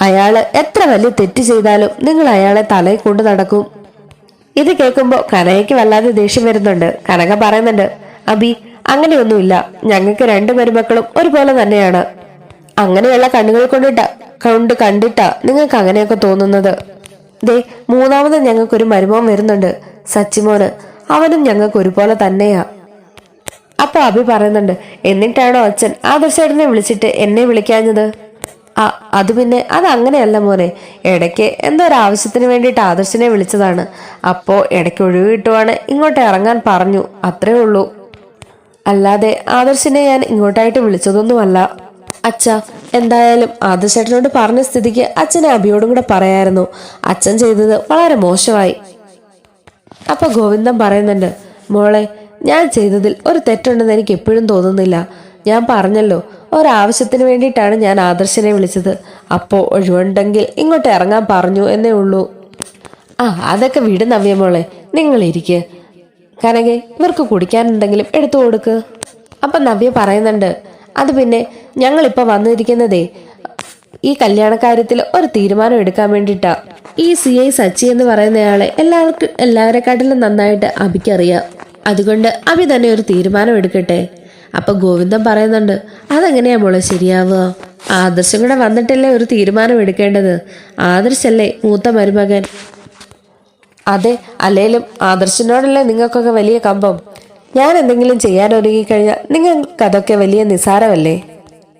അയാൾ എത്ര വലിയ തെറ്റ് ചെയ്താലും നിങ്ങൾ അയാളെ തലയിൽ കൊണ്ട് നടക്കും. ഇത് കേൾക്കുമ്പോൾ കനകയ്ക്ക് വല്ലാതെ ദേഷ്യം വരുന്നുണ്ട്. കനക പറയുന്നുണ്ട് അബി അങ്ങനെയൊന്നുമില്ല. ഞങ്ങൾക്ക് രണ്ടു മരുമക്കളും ഒരുപോലെ തന്നെയാണ്. അങ്ങനെയുള്ള കണ്ണുകൾ കൊണ്ടിട്ട കൊണ്ട് കണ്ടിട്ട നിങ്ങൾക്ക് അങ്ങനെയൊക്കെ തോന്നുന്നത്. ദേ മൂന്നാമത് ഞങ്ങൾക്കൊരു മരുമോൻ വരുന്നുണ്ട് സച്ചിമോന്. അവനും ഞങ്ങൾക്ക് ഒരുപോലെ തന്നെയാ. അപ്പൊ അഭി പറയുന്നുണ്ട് എന്നിട്ടാണോ അച്ഛൻ ആദർശേട്ടനെ വിളിച്ചിട്ട് എന്നെ വിളിക്കാഞ്ഞത്? അത് പിന്നെ അത് അങ്ങനെയല്ല മോനെ. ഇടയ്ക്ക് എന്തോ ഒരു ആവശ്യത്തിന് വേണ്ടിയിട്ട് ആദർശനെ വിളിച്ചതാണ്. അപ്പോ ഇടയ്ക്ക് ഒഴിവ് കിട്ടുവാണ് ഇങ്ങോട്ട് ഇറങ്ങാൻ പറഞ്ഞു. അത്രേ ഉള്ളൂ. അല്ലാതെ ആദർശനെ ഞാൻ ഇങ്ങോട്ടായിട്ട് വിളിച്ചതൊന്നുമല്ല. അച്ഛ എന്തായാലും ആദർശേട്ടനോട് പറഞ്ഞ സ്ഥിതിക്ക് അച്ഛനെ അഭിയോടും കൂടെ പറയായിരുന്നു. അച്ഛൻ ചെയ്തത് വളരെ മോശമായി. അപ്പൊ ഗോവിന്ദൻ പറയുന്നുണ്ട് മോളെ ഞാൻ ചെയ്തതിൽ ഒരു തെറ്റുണ്ടെന്ന് എനിക്ക് എപ്പോഴും തോന്നുന്നില്ല. ഞാൻ പറഞ്ഞല്ലോ ഒരാവശ്യത്തിന് വേണ്ടിയിട്ടാണ് ഞാൻ ആദർശനെ വിളിച്ചത്. അപ്പോ ഒഴിവുണ്ടെങ്കിൽ ഇങ്ങോട്ട് ഇറങ്ങാൻ പറഞ്ഞു എന്നേ ഉള്ളൂ. ആ അതൊക്കെ വിട് നവ്യ മോളെ നിങ്ങൾ ഇരിക്ക്. കനകെ ഇവർക്ക് കുടിക്കാൻ എന്തെങ്കിലും എടുത്തു കൊടുക്ക്. അപ്പൊ നവ്യ പറയുന്നുണ്ട് അത് പിന്നെ ഞങ്ങളിപ്പോ വന്നിരിക്കുന്നതേ ഈ കല്യാണക്കാര്യത്തിൽ ഒരു തീരുമാനം എടുക്കാൻ വേണ്ടിയിട്ടാ ഈ സി ഐ സച്ചി എന്ന് പറയുന്നയാളെ എല്ലാവർക്കും എല്ലാവരെക്കാട്ടിലും നന്നായിട്ട് അഭിക്കറിയാം അതുകൊണ്ട് അഭി തന്നെ ഒരു തീരുമാനം എടുക്കട്ടെ. അപ്പൊ ഗോവിന്ദൻ പറയുന്നുണ്ട് അതെങ്ങനെയാ മോളെ ശരിയാവുക? ആദർശം കൂടെ വന്നിട്ടല്ലേ ഒരു തീരുമാനം എടുക്കേണ്ടത്? ആദർശല്ലേ മൂത്ത മരുമകൻ? അതെ അല്ലേലും ആദർശനോടല്ലേ നിങ്ങൾക്കൊക്കെ വലിയ കമ്പം? ഞാൻ എന്തെങ്കിലും ചെയ്യാൻ ഒരുങ്ങിക്കഴിഞ്ഞാൽ നിങ്ങൾക്ക് അതൊക്കെ വലിയ നിസാരമല്ലേ?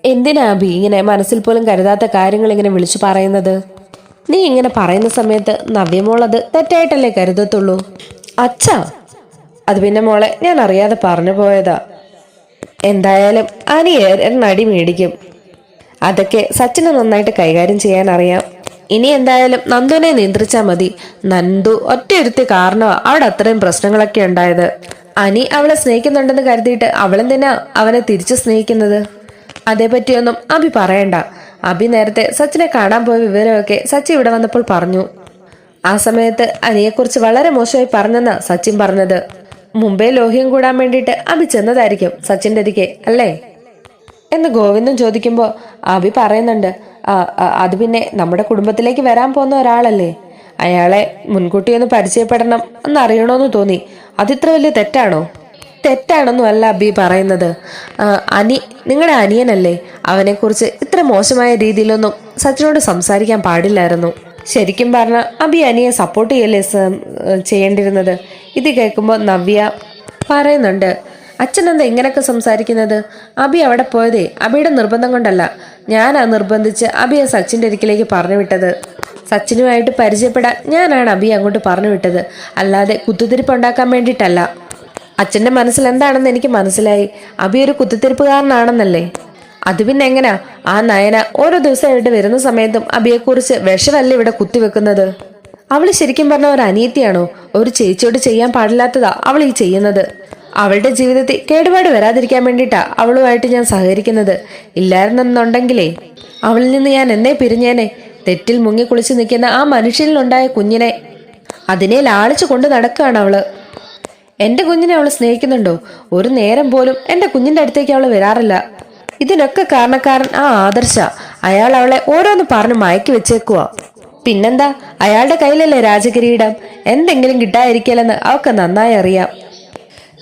എന്തിനാ അഭി ഇങ്ങനെ മനസ്സിൽ പോലും കരുതാത്ത കാര്യങ്ങൾ ഇങ്ങനെ വിളിച്ചു പറയുന്നത്? നീ ഇങ്ങനെ പറയുന്ന സമയത്ത് നവ്യമോളത് തെറ്റായിട്ടല്ലേ കരുതത്തുള്ളൂ? അച്ഛാ അത് പിന്നെ മോളെ ഞാൻ അറിയാതെ പറഞ്ഞു പോയതാ. എന്തായാലും അനിയേരൻ നടി മേടിക്കും. അതൊക്കെ സച്ചിന് നന്നായിട്ട് കൈകാര്യം ചെയ്യാൻ അറിയാം. ഇനി എന്തായാലും നന്ദുവിനെ നിയന്ത്രിച്ചാൽ മതി. നന്ദു ഒറ്റയൊരുത്തി കാരണമാ അവിടെ അത്രയും പ്രശ്നങ്ങളൊക്കെ ഉണ്ടായത്. അനി അവളെ സ്നേഹിക്കുന്നുണ്ടെന്ന് കരുതിയിട്ട് അവളെന്തിനാ അവനെ തിരിച്ചു സ്നേഹിക്കുന്നത്? അതേപറ്റിയൊന്നും അഭി പറയണ്ട. അഭി നേരത്തെ സച്ചിനെ കാണാൻ പോയ വിവരമൊക്കെ സച്ചി ഇവിടെ വന്നപ്പോൾ പറഞ്ഞു. ആ സമയത്ത് അനിയെക്കുറിച്ച് വളരെ മോശമായി പറഞ്ഞെന്നാ സച്ചിൻ പറഞ്ഞത്. മുംബൈ ലോഹ്യം കൂടാൻ വേണ്ടിയിട്ട് അഭി ചെന്നതായിരിക്കും സച്ചിന്റെ അരികെ അല്ലേ? എന്ന് ഗോവിന്ദൻ ചോദിക്കുമ്പോൾ അഭി പറയുന്നുണ്ട് "ആ, ആ, അത് പിന്നെ നമ്മുടെ കുടുംബത്തിലേക്ക് വരാൻ പോകുന്ന ഒരാളല്ലേ? അയാളെ മുൻകൂട്ടി ഒന്ന് പരിചയപ്പെടണം എന്ന് അറിയണമെന്ന് തോന്നി. അതിത്ര വലിയ തെറ്റാണോ? തെറ്റാണെന്നും അല്ല അബി പറയുന്നത്. അനി നിങ്ങളുടെ അനിയനല്ലേ? അവനെക്കുറിച്ച് ഇത്ര മോശമായ രീതിയിലൊന്നും സച്ചിനോട് സംസാരിക്കാൻ പാടില്ലായിരുന്നു. ശരിക്കും പറഞ്ഞ അബി അനിയെ സപ്പോർട്ട് ചെയ്യല്ലേ ചെയ്യേണ്ടിരുന്നത്? ഇത് കേൾക്കുമ്പോൾ നവ്യ പറയുന്നുണ്ട്. അച്ഛൻ എന്താ ഇങ്ങനെയൊക്കെ സംസാരിക്കുന്നത്? അബി അവിടെ പോയതേ അബിയുടെ നിർബന്ധം കൊണ്ടല്ല. ഞാനാ നിർബന്ധിച്ച് അബിയെ സച്ചിന്റെ അരികിലേക്ക് പറഞ്ഞു വിട്ടത് സച്ചിനുമായിട്ട് പരിചയപ്പെടാൻ ഞാനാണ് അബി അങ്ങോട്ട് പറഞ്ഞു വിട്ടത് അല്ലാതെ കുത്തുതിരിപ്പ് ഉണ്ടാക്കാൻ വേണ്ടിയിട്ടല്ല. അച്ഛന്റെ മനസ്സിൽ എന്താണെന്ന് എനിക്ക് മനസ്സിലായി. അബി ഒരു കുത്തിത്തിരിപ്പുകാരനാണെന്നല്ലേ? അത് പിന്നെ എങ്ങനാ? ആ നയന ഓരോ ദിവസമായിട്ട് വരുന്ന സമയത്തും അബിയെക്കുറിച്ച് വിഷമല്ല ഇവിടെ കുത്തിവെക്കുന്നത്? അവൾ ശരിക്കും പറഞ്ഞ ഒരു അനിയത്തിയാണോ ഒരു ചേച്ചിയോട് ചെയ്യാൻ പാടില്ലാത്തതാ അവൾ ഈ ചെയ്യുന്നത്. അവളുടെ ജീവിതത്തിൽ കേടുപാട് വരാതിരിക്കാൻ വേണ്ടിയിട്ടാ അവളുമായിട്ട് ഞാൻ സഹകരിക്കുന്നത്. ഇല്ലായിരുന്നെന്നുണ്ടെങ്കിലേ അവളിൽ നിന്ന് ഞാൻ എന്നെ പിരിഞ്ഞേനെ തെറ്റിൽ മുങ്ങി കുളിച്ച് നിൽക്കുന്ന ആ മനുഷ്യനിലുണ്ടായ കുഞ്ഞിനെ അതിനെ ലാളിച്ചു കൊണ്ട് നടക്കുകയാണ് അവൾ. എന്റെ കുഞ്ഞിനെ അവൾ സ്നേഹിക്കുന്നുണ്ടോ? ഒരു നേരം പോലും എന്റെ കുഞ്ഞിന്റെ അടുത്തേക്ക് അവൾ വരാറില്ല. ഇതിനൊക്കെ കാരണക്കാരൻ ആ ആദർശ. അയാൾ അവളെ ഓരോന്ന് പറഞ്ഞു മയക്കി വെച്ചേക്കുക പിന്നെന്താ? അയാളുടെ കയ്യിലല്ലേ രാജകിരീടം? എന്തെങ്കിലും കിട്ടാതിരിക്കലെന്ന് അവക്ക് നന്നായി അറിയാം.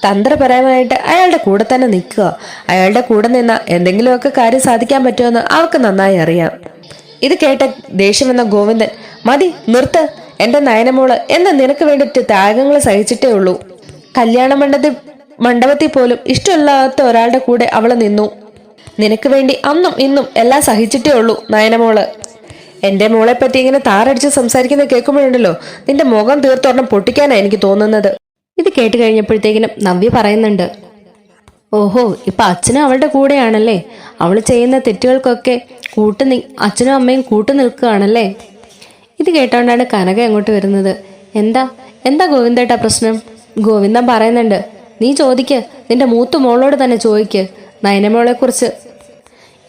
തന്ത്രപരമായിട്ട് അയാളുടെ കൂടെ തന്നെ നിൽക്കുക. അയാളുടെ കൂടെ നിന്ന എന്തെങ്കിലുമൊക്കെ കാര്യം സാധിക്കാൻ പറ്റുമെന്ന് അവൾക്ക് നന്നായി അറിയാം. ഇത് കേട്ട ദേഷ്യം വന്ന ഗോവിന്ദൻ മതി നിർത്ത്. എന്റെ നയനമോൾ എന്ന് നിനക്ക് വേണ്ടിയിട്ട് ത്യാഗങ്ങൾ സഹിച്ചിട്ടേ ഉള്ളൂ. കല്യാണ മണ്ഡപത്തിൽ മണ്ഡപത്തിൽ പോലും ഇഷ്ടമില്ലാത്ത ഒരാളുടെ കൂടെ അവൾ നിന്നു. നിനക്ക് വേണ്ടി അന്നും ഇന്നും എല്ലാം സഹിച്ചിട്ടേ ഉള്ളൂ നയനമോൾ. എന്റെ മോളെ പറ്റി ഇങ്ങനെ താറടിച്ച് സംസാരിക്കുന്നത് കേൾക്കുമ്പോഴുണ്ടല്ലോ നിന്റെ മുഖം തീർത്തോർണം പൊട്ടിക്കാനാണ് എനിക്ക് തോന്നുന്നത്. ഇത് കേട്ട് കഴിഞ്ഞപ്പോഴത്തേക്കിനും നവ്യ പറയുന്നുണ്ട് ഓഹോ ഇപ്പൊ അച്ഛനും അവളുടെ കൂടെയാണല്ലേ? അവൾ ചെയ്യുന്ന തെറ്റുകൾക്കൊക്കെ കൂട്ടു അച്ഛനും അമ്മയും കൂട്ടു നിൽക്കുകയാണല്ലേ? ഇത് കേട്ടോണ്ടാണ് കനക അങ്ങോട്ട് വരുന്നത്. എന്താ? എന്താ ഗോവിന്ദേട്ടാ പ്രശ്നം? ഗോവിന്ദൻ പറയുന്നുണ്ട് നീ ചോദിക്ക് നിന്റെ മൂത്ത മോളോട് തന്നെ ചോദിക്ക് നയനമോളെ കുറിച്ച്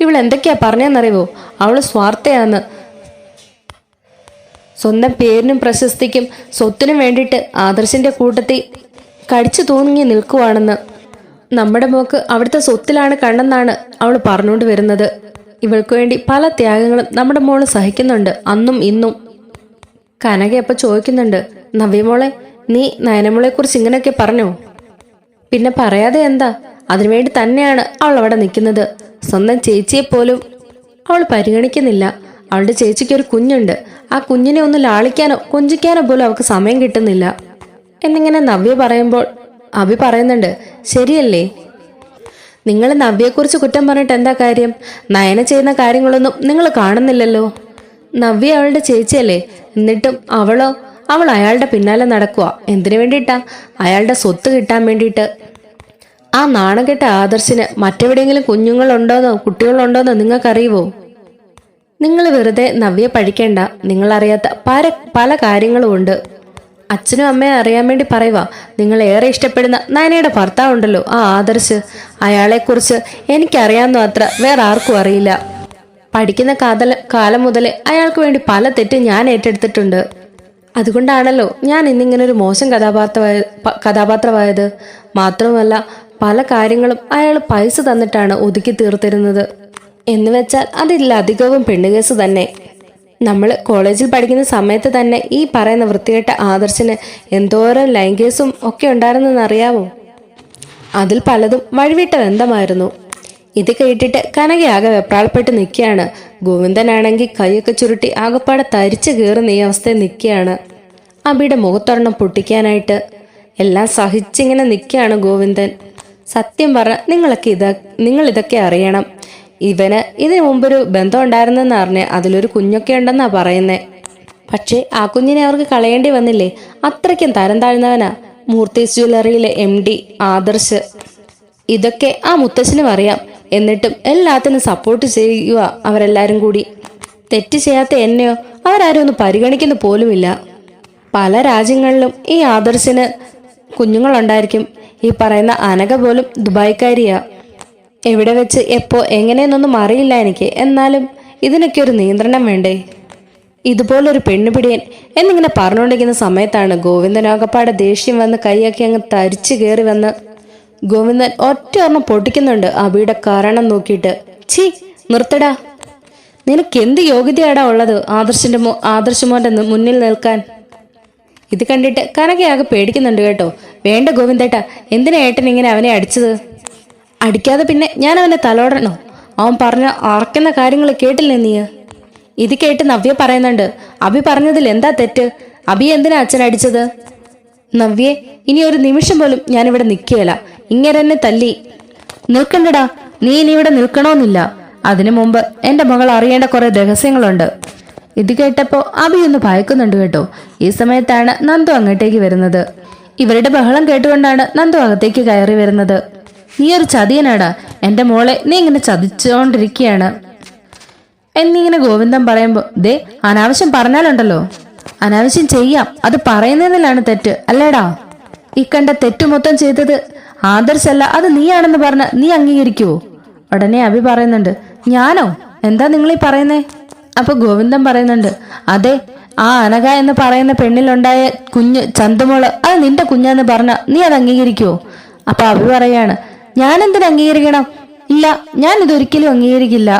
ഇവൾ എന്തൊക്കെയാ പറഞ്ഞെന്നറിയുവോ? അവൾ സ്വാർത്ഥയാന്ന്. സ്വന്തം പേരിനും പ്രശസ്തിക്കും സ്വത്തിനും വേണ്ടിയിട്ട് ആദർശിന്റെ കൂട്ടത്തിൽ കടിച്ചു തൂങ്ങി നിൽക്കുവാണെന്ന് നമ്മുടെ മോക്ക് അവിടുത്തെ സ്വത്തിലാണ് കണ്ണെന്നാണ് അവൾ പറഞ്ഞുകൊണ്ട് വരുന്നത്. ഇവൾക്ക് വേണ്ടി പല ത്യാഗങ്ങളും നമ്മുടെ മോൾ സഹിക്കുന്നുണ്ട്. അന്നും ഇന്നും. കനക അപ്പൊ ചോദിക്കുന്നുണ്ട് നവ്യമോളെ നീ നയനമോളെ കുറിച്ച് ഇങ്ങനെയൊക്കെ പറഞ്ഞോ? പിന്നെ പറയാതെ എന്താ അതിനുവേണ്ടി തന്നെയാണ് അവൾ അവിടെ നിൽക്കുന്നത്. സ്വന്തം ചേച്ചിയെ പോലും അവൾ പരിഗണിക്കുന്നില്ല. അവളുടെ ചേച്ചിക്ക് ഒരു കുഞ്ഞുണ്ട്. ആ കുഞ്ഞിനെ ഒന്ന് ലാളിക്കാനോ കൊഞ്ചിക്കാനോ പോലും അവൾക്ക് സമയം കിട്ടുന്നില്ല. എന്നിങ്ങനെ നവ്യ പറയുമ്പോൾ അഭി പറയുന്നുണ്ട് ശരിയല്ലേ? നിങ്ങൾ നവ്യയെക്കുറിച്ച് കുറ്റം പറഞ്ഞിട്ട് എന്താ കാര്യം? നയന ചെയ്യുന്ന കാര്യങ്ങളൊന്നും നിങ്ങൾ കാണുന്നില്ലല്ലോ. നവ്യ അവളുടെ ചേച്ചിയല്ലേ? എന്നിട്ടും അവളോ? അവൾ അയാളുടെ പിന്നാലെ നടക്കുക എന്തിനു വേണ്ടിയിട്ടാ? അയാളുടെ സ്വത്ത് കിട്ടാൻ വേണ്ടിയിട്ട്. ആ നാണകെട്ട ആദർശിന് മറ്റെവിടെയെങ്കിലും കുഞ്ഞുങ്ങളുണ്ടോന്നോ കുട്ടികളുണ്ടോന്നോ നിങ്ങൾക്കറിയുവോ? നിങ്ങൾ വെറുതെ നവ്യെ പഠിക്കേണ്ട. നിങ്ങൾ അറിയാത്ത പല പല കാര്യങ്ങളും ഉണ്ട് അച്ഛനും അമ്മയെ അറിയാൻ വേണ്ടി പറയുക നിങ്ങൾ ഏറെ ഇഷ്ടപ്പെടുന്ന നയനയുടെ ഭർത്താവുണ്ടല്ലോ ആ ആദർശ്. അയാളെക്കുറിച്ച് എനിക്കറിയാമെന്ന് അത്ര വേറെ ആർക്കും അറിയില്ല. പഠിക്കുന്ന കാതല കാലം മുതൽ അയാൾക്ക് വേണ്ടി പല തെറ്റും ഞാൻ ഏറ്റെടുത്തിട്ടുണ്ട്. അതുകൊണ്ടാണല്ലോ ഞാൻ ഇന്നിങ്ങനെ ഒരു മോശം കഥാപാത്രമായ കഥാപാത്രമായത്. മാത്രമല്ല പല കാര്യങ്ങളും അയാൾ പൈസ തന്നിട്ടാണ് ഒതുക്കി തീർത്തിരുന്നത്. എന്ന് വെച്ചാൽ അതിലധികവും പെണ്ണുകേസ് തന്നെ. നമ്മൾ കോളേജിൽ പഠിക്കുന്ന സമയത്ത് തന്നെ ഈ പറയുന്ന വൃത്തികെട്ട ആദർശന് എന്തോരം ലൈംഗേസും ഒക്കെ ഉണ്ടായിരുന്നെന്ന് അറിയാമോ അതിൽ പലതും വഴിവിട്ട ബന്ധമായിരുന്നു. ഇത് കേട്ടിട്ട് കനകയാകെ വെപ്രാളപ്പെട്ട് നിൽക്കുകയാണ്. ഗോവിന്ദനാണെങ്കിൽ കൈയൊക്കെ ചുരുട്ടി ആകപ്പാടെ തരിച്ചു കയറുന്ന ഈ അവസ്ഥയിൽ നിൽക്കുകയാണ്. അബിയുടെ മുഖത്തൊരെണ്ണം പൊട്ടിക്കാനായിട്ട് എല്ലാം സഹിച്ചിങ്ങനെ നിൽക്കുകയാണ് ഗോവിന്ദൻ. സത്യം പറഞ്ഞ നിങ്ങളൊക്കെ ഇത നിങ്ങളിതൊക്കെ അറിയണം. ഇവന് ഇതിനു മുമ്പൊരു ബന്ധം ഉണ്ടായിരുന്നെന്ന് അറിഞ്ഞ് അതിലൊരു കുഞ്ഞൊക്കെ ഉണ്ടെന്നാ പറയുന്നേ. പക്ഷേ ആ കുഞ്ഞിനെ അവർക്ക് കളയേണ്ടി വന്നില്ലേ? അത്രയ്ക്കും തരം താഴ്ന്നവനാ. മൂർത്തീസ് ജ്വല്ലറിയിലെ എം ഡി ആദർശ്. ഇതൊക്കെ ആ മുത്തശ്ശനും അറിയാം. എന്നിട്ടും എല്ലാത്തിനും സപ്പോർട്ട് ചെയ്യുക അവരെല്ലാരും കൂടി. തെറ്റ് ചെയ്യാത്ത എന്നെയോ അവരാരും ഒന്ന് പരിഗണിക്കുന്ന പോലുമില്ല. പല രാജ്യങ്ങളിലും ഈ ആദർശിന് കുഞ്ഞുങ്ങളുണ്ടായിരിക്കും. ഈ പറയുന്ന അനഘ പോലും ദുബായ്ക്കാരിയാ. എവിടെ വെച്ച് എപ്പോ എങ്ങനെയെന്നൊന്നും അറിയില്ല എനിക്ക്. എന്നാലും ഇതിനൊക്കെ ഒരു നിയന്ത്രണം വേണ്ടേ? ഇതുപോലൊരു പെണ്ണുപിടിയൻ എന്നിങ്ങനെ പറഞ്ഞുകൊണ്ടിരിക്കുന്ന സമയത്താണ് ഗോവിന്ദനാകപ്പാടെ ദേഷ്യം വന്ന് കൈയൊക്കെ അങ്ങ് തരിച്ചു കയറി വന്ന് ഗോവിന്ദൻ ഒറ്റ ഓർമ്മ പൊട്ടിക്കുന്നുണ്ട് അബിയുടെ കാരണം നോക്കിയിട്ട്. ഛീ നിർത്തടാ. നിനക്ക് എന്ത് യോഗ്യതയാടാ ഉള്ളത് ആദർശന്റെ മോ ആദർശമോന്റെ മുന്നിൽ നിൽക്കാൻ? ഇത് കണ്ടിട്ട് കനകയാകെ പേടിക്കുന്നുണ്ട് കേട്ടോ. വേണ്ട ഗോവിന്ദേട്ടാ എന്തിനാ ഏട്ടൻ ഇങ്ങനെ അവനെ അടിച്ചത്? അടിക്കാതെ പിന്നെ ഞാൻ അവനെ തലോടണോ അവൻ പറഞ്ഞ അറക്കുന്ന കാര്യങ്ങൾ കേട്ടില്ലേ നീ? ഇത് കേട്ട് നവ്യ പറയുന്നുണ്ട് അഭി പറഞ്ഞതിൽ എന്താ തെറ്റ്? അഭി എന്തിനാ അച്ഛൻ അടിച്ചത്? നവ്യെ ഇനി ഒരു നിമിഷം പോലും ഞാനിവിടെ നിൽക്കുകയില്ല. ഇങ്ങനെ എന്നെ തല്ലി. നിൽക്കണ്ടടാ നീ ഇനി ഇവിടെ നിൽക്കണമെന്നില്ല അതിനു മുമ്പ് എന്റെ മകൾ അറിയേണ്ട കുറെ രഹസ്യങ്ങളുണ്ട്. ഇത് കേട്ടപ്പോ അഭി ഒന്ന് ഭയക്കുന്നുണ്ട് കേട്ടോ. ഈ സമയത്താണ് നന്ദു അങ്ങോട്ടേക്ക് വരുന്നത്. ഇവരുടെ ബഹളം കേട്ടുകൊണ്ടാണ് നന്ദു അകത്തേക്ക് കയറി വരുന്നത്. നീ ഒരു ചതിയനാടാ. എന്റെ മോളെ നീ ഇങ്ങനെ ചതിച്ചുകൊണ്ടിരിക്കുകയാണ് എന്നിങ്ങനെ ഗോവിന്ദൻ പറയുമ്പോ ദേ അനാവശ്യം പറഞ്ഞാലുണ്ടല്ലോ. അനാവശ്യം ചെയ്യാം. അത് പറയുന്നതിലാണ് തെറ്റ് അല്ലേടാ? ഈ കണ്ട തെറ്റ് മൊത്തം ചെയ്തത് ആദർശല്ല അത് നീയാണെന്ന് പറഞ്ഞ നീ അംഗീകരിക്കുവോ? ഉടനെ അഭി പറയുന്നുണ്ട് ഞാനോ? എന്താ നിങ്ങൾ ഈ പറയുന്നേ? അപ്പൊ ഗോവിന്ദൻ പറയുന്നുണ്ട് അതെ ആ അനഘ എന്ന് പറയുന്ന പെണ്ണിലുണ്ടായ കുഞ്ഞ് ചന്തുമോൾ അത് നിന്റെ കുഞ്ഞെന്ന് പറഞ്ഞ നീ അത് അംഗീകരിക്കുവോ? അപ്പൊ അഭി പറയാണ് ഞാൻ എന്തിനു അംഗീകരിക്കണം? ഇല്ല ഞാൻ ഇതൊരിക്കലും അംഗീകരിക്കില്ല.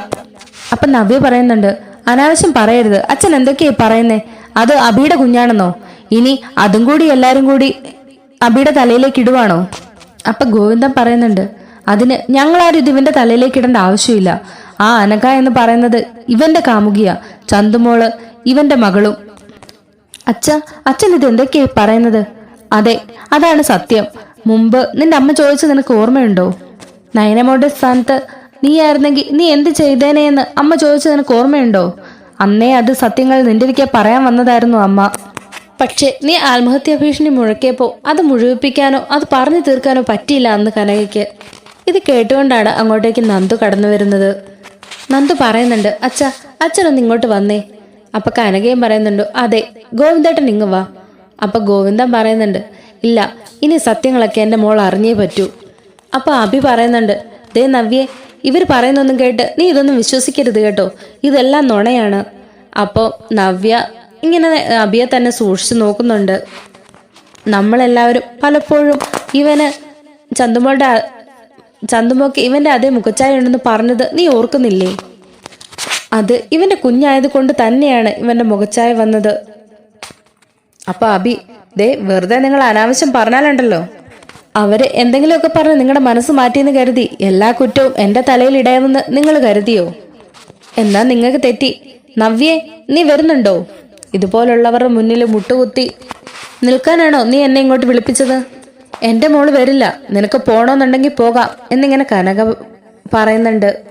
അപ്പൊ നവ്യ പറയുന്നുണ്ട് അനാവശ്യം പറയരുത്. അച്ഛൻ എന്തൊക്കെയാ ഈ പറയുന്നേ? അത് അബിയുടെ കുഞ്ഞാണെന്നോ? ഇനി അതും കൂടി എല്ലാരും കൂടി അബിയുടെ തലയിലേക്ക് ഇടുവാണോ? അപ്പൊ ഗോവിന്ദൻ പറയുന്നുണ്ട് അതിന് ഞങ്ങളാരും ഇത് ഇവന്റെ തലയിലേക്ക് ഇടേണ്ട ആവശ്യമില്ല. ആ അനക എന്ന് പറയുന്നത് ഇവന്റെ കാമുകിയ ചന്തുമോൾ ഇവന്റെ മകളും. അച്ഛ അച്ഛൻ ഇത് എന്തൊക്കെയായി പറയുന്നത്? അതെ അതാണ് സത്യം. മുമ്പ് നിന്റെ അമ്മ ചോദിച്ചു നിനക്ക് ഓർമ്മയുണ്ടോ? നയനമോടെ സ്ഥാനത്ത് നീയായിരുന്നെങ്കിൽ നീ എന്ത് ചെയ്തേനെ എന്ന് അമ്മ ചോദിച്ചു നിനക്ക് ഓർമ്മയുണ്ടോ? അന്നേ അത് സത്യങ്ങൾ നിന്റെ പറയാൻ വന്നതായിരുന്നു അമ്മ. പക്ഷേ നീ ആത്മഹത്യാ ഭീഷണി മുഴക്കിയപ്പോൾ അത് മുഴുവിപ്പിക്കാനോ അത് പറഞ്ഞു തീർക്കാനോ പറ്റിയില്ല അന്ന് കനകയ്ക്ക്. ഇത് കേട്ടുകൊണ്ടാണ് അങ്ങോട്ടേക്ക് നന്ദു കടന്നു വരുന്നത്. നന്ദു പറയുന്നുണ്ട് അച്ഛ അച്ഛനൊന്ന് ഇങ്ങോട്ട് വന്നേ. അപ്പൊ കനകയും പറയുന്നുണ്ട് അതെ ഗോവിന്ദേട്ടൻ ഇങ്ങ് വാ. അപ്പൊ ഗോവിന്ദൻ പറയുന്നുണ്ട് ഇല്ല ഇനി സത്യങ്ങളൊക്കെ എന്റെ മോൾ അറിഞ്ഞേ പറ്റൂ. അപ്പൊ അഭി പറയുന്നുണ്ട് ദേ നവ്യെ ഇവർ പറയുന്നൊന്നും കേട്ട് നീ ഇതൊന്നും വിശ്വസിക്കരുത് കേട്ടോ ഇതെല്ലാം നുണയാണ്. അപ്പോൾ നവ്യ ഇങ്ങനെ അഭിയെ തന്നെ സൂക്ഷിച്ചു നോക്കുന്നുണ്ട്. നമ്മളെല്ലാവരും പലപ്പോഴും ഇവന് ചന്തുമോളുടെ ചന്തുമോക്ക് ഇവന്റെ അതേ മുഖച്ചായ ഉണ്ടെന്ന് പറഞ്ഞത് നീ ഓർക്കുന്നില്ലേ? അത് ഇവന്റെ കുഞ്ഞായത് കൊണ്ട് തന്നെയാണ് ഇവന്റെ മുഖച്ചായ വന്നത്. അപ്പൊ അബി ദേ വെറുതെ നിങ്ങൾ അനാവശ്യം പറഞ്ഞാലുണ്ടല്ലോ. അവർ എന്തെങ്കിലുമൊക്കെ പറഞ്ഞ് നിങ്ങളുടെ മനസ്സ് മാറ്റിയെന്ന് കരുതി എല്ലാ കുറ്റവും എന്റെ തലയിൽ ഇടയാമെന്ന് നിങ്ങൾ കരുതിയോ? എന്നാ നിങ്ങൾക്ക് തെറ്റി. നവ്യെ നീ വരുന്നുണ്ടോ? ഇതുപോലുള്ളവരുടെ മുന്നിൽ മുട്ടുകുത്തി നിൽക്കാനാണോ നീ എന്നെ ഇങ്ങോട്ട് വിളിപ്പിച്ചത്? എന്റെ മോൾ വരില്ല. നിനക്ക് പോണോന്നുണ്ടെങ്കിൽ പോകാം എന്നിങ്ങനെ കനക പറയുന്നുണ്ട്.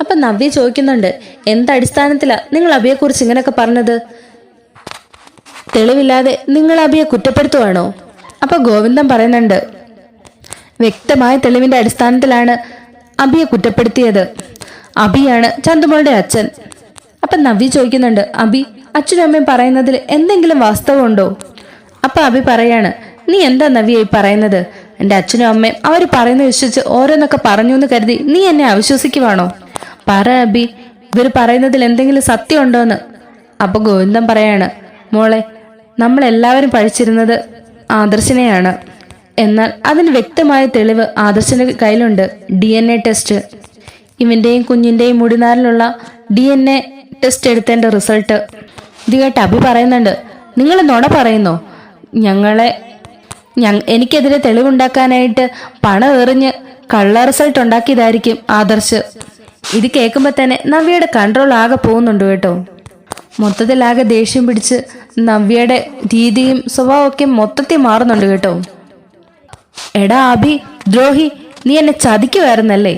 അപ്പൊ നവ്യ ചോദിക്കുന്നുണ്ട് എന്തടിസ്ഥാനത്തിലാ നിങ്ങൾ അബിയെക്കുറിച്ച് ഇങ്ങനെയൊക്കെ പറഞ്ഞത്? തെളിവില്ലാതെ നിങ്ങൾ അബിയെ കുറ്റപ്പെടുത്തുവാണോ? അപ്പൊ ഗോവിന്ദൻ പറയുന്നുണ്ട് വ്യക്തമായ തെളിവിന്റെ അടിസ്ഥാനത്തിലാണ് അബിയെ കുറ്റപ്പെടുത്തിയത്. അബിയാണ് ചന്തുമോളുടെ അച്ഛൻ. അപ്പൊ നവ്യ ചോദിക്കുന്നുണ്ട് അബി അച്ഛനും അമ്മയും പറയുന്നതിൽ എന്തെങ്കിലും വാസ്തവമുണ്ടോ? അപ്പൊ അബി പറയാണ് നീ എന്താ നവ്യ ഈ പറയുന്നത്? എന്റെ അച്ഛനും അമ്മയും അവർ പറയുന്നത് വിശ്വസിച്ച് ഓരോന്നൊക്കെ പറഞ്ഞു എന്ന് കരുതി നീ എന്നെ അവിശ്വസിക്കുവാണോ? പറ അബി ഇവർ പറയുന്നതിൽ എന്തെങ്കിലും സത്യമുണ്ടോന്ന്? അപ്പൊ ഗോവിന്ദം പറയാണ് മോളെ നമ്മളെല്ലാവരും പഴിച്ചിരുന്നത് ആദർശിനെയാണ്. എന്നാൽ അതിന് വ്യക്തമായ തെളിവ് ആദർശിന്റെ കയ്യിലുണ്ട്. D N A test. ഇവന്റെയും കുഞ്ഞിന്റെയും മുടിനാരിലുള്ള ഡി എൻ എ ടെസ്റ്റ് എടുത്തതിന്റെ റിസൾട്ട്. ഇത് കേട്ട് അഭി പറയുന്നുണ്ട് നിങ്ങൾ നുണ പറയുന്നോ? ഞങ്ങളെ എനിക്കെതിരെ തെളിവുണ്ടാക്കാനായിട്ട് പണം എറിഞ്ഞ് കള്ള റിസൾട്ട് ഉണ്ടാക്കിയതായിരിക്കും ആദർശ്. ഇത് കേൾക്കുമ്പോൾ തന്നെ നവ്യയുടെ കൺട്രോൾ ആകെ പോകുന്നുണ്ട് കേട്ടോ. മൊത്തത്തിലാകെ ദേഷ്യം പിടിച്ച് നവ്യയുടെ രീതിയും സ്വഭാവമൊക്കെ മൊത്തത്തിൽ മാറുന്നുണ്ട് കേട്ടോ. എടാ അഭി ദ്രോഹി നീ എന്നെ ചതിക്കുമായിരുന്നല്ലേ